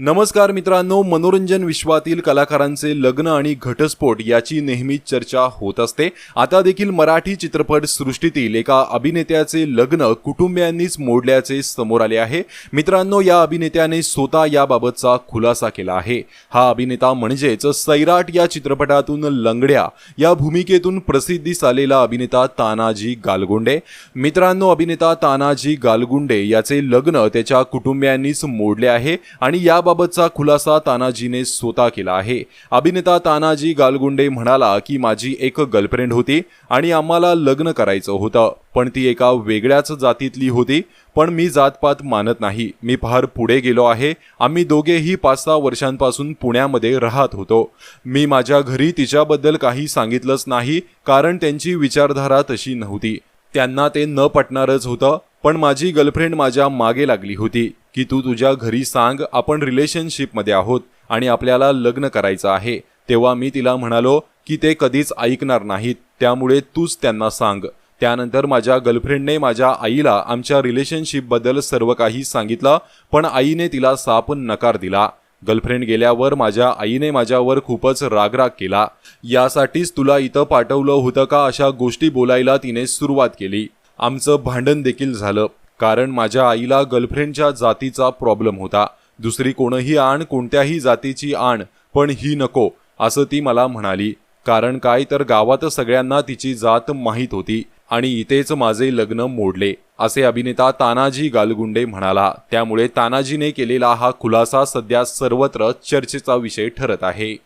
नमस्कार मित्रांनो मनोरंजन विश्वातील कलाकारांचे लग्न आणि घटस्फोट याची नेहमीच चर्चा होत असते. आता देखील मराठी चित्रपट सृष्टीतील एका अभिनेत्याचे लग्न कुटुंबियांनीच मोडल्याचे समोर आले आहे. मित्रांनो या अभिनेत्याने स्वतः याबाबतचा खुलासा केला आहे. हा अभिनेता म्हणजेच सैराट या चित्रपटातून लंगड्या या भूमिकेतून प्रसिद्धीस आलेला अभिनेता तानाजी गालगुंडे. मित्रांनो अभिनेता तानाजी गालगुंडे याचे लग्न त्याच्या कुटुंबियांनीच मोडले आहे आणि या याबाबतचा खुलासा तानाजीने स्वतः केला आहे. अभिनेता तानाजी गालगुंडे म्हणाला की माझी एक गर्लफ्रेंड होती आणि आम्हाला लग्न करायचं होतं. पण ती एका वेगळ्याच जातीतली होती. पण मी जातपात मानत नाही. मी फार पुढे गेलो आहे. आम्ही दोघेही पाच सहा वर्षांपासून पुण्यामध्ये राहत होतो. मी माझ्या घरी तिच्याबद्दल काही सांगितलंच नाही कारण त्यांची विचारधारा तशी नव्हती. त्यांना ते न पटणारच होतं पण माझी गर्लफ्रेंड माझ्या मागे लागली होती. की तू तुझ्या घरी सांग आपण रिलेशनशिपमध्ये आहोत आणि आपल्याला लग्न करायचं आहे. तेव्हा मी तिला म्हणालो की ते कधीच ऐकणार नाहीत त्यामुळे तूच त्यांना सांग. त्यानंतर माझ्या गर्लफ्रेंडने माझ्या आईला आमच्या रिलेशनशिपबद्दल सर्व काही सांगितलं पण आईने तिला साप नकार दिला. गर्लफ्रेंड गेल्यावर माझ्या आईने माझ्यावर खूपच रागराग केला. यासाठीच तुला इथं पाठवलं होतं का अशा गोष्टी बोलायला तिने सुरुवात केली. आमचं भांडण देखील झालं. कारण माझ्या आईला गर्लफ्रेंडच्या जातीचा प्रॉब्लेम होता. दुसरी कोणही आण कोणत्याही जातीची आण पण ही नको असं ती मला म्हणाली. कारण काय तर गावात सगळ्यांना तिची जात माहीत होती आणि इथेच माझे लग्न मोडले असे अभिनेता तानाजी गालगुंडे म्हणाला. त्यामुळे तानाजीने केलेला हा खुलासा सध्या सर्वत्र चर्चेचा विषय ठरत आहे.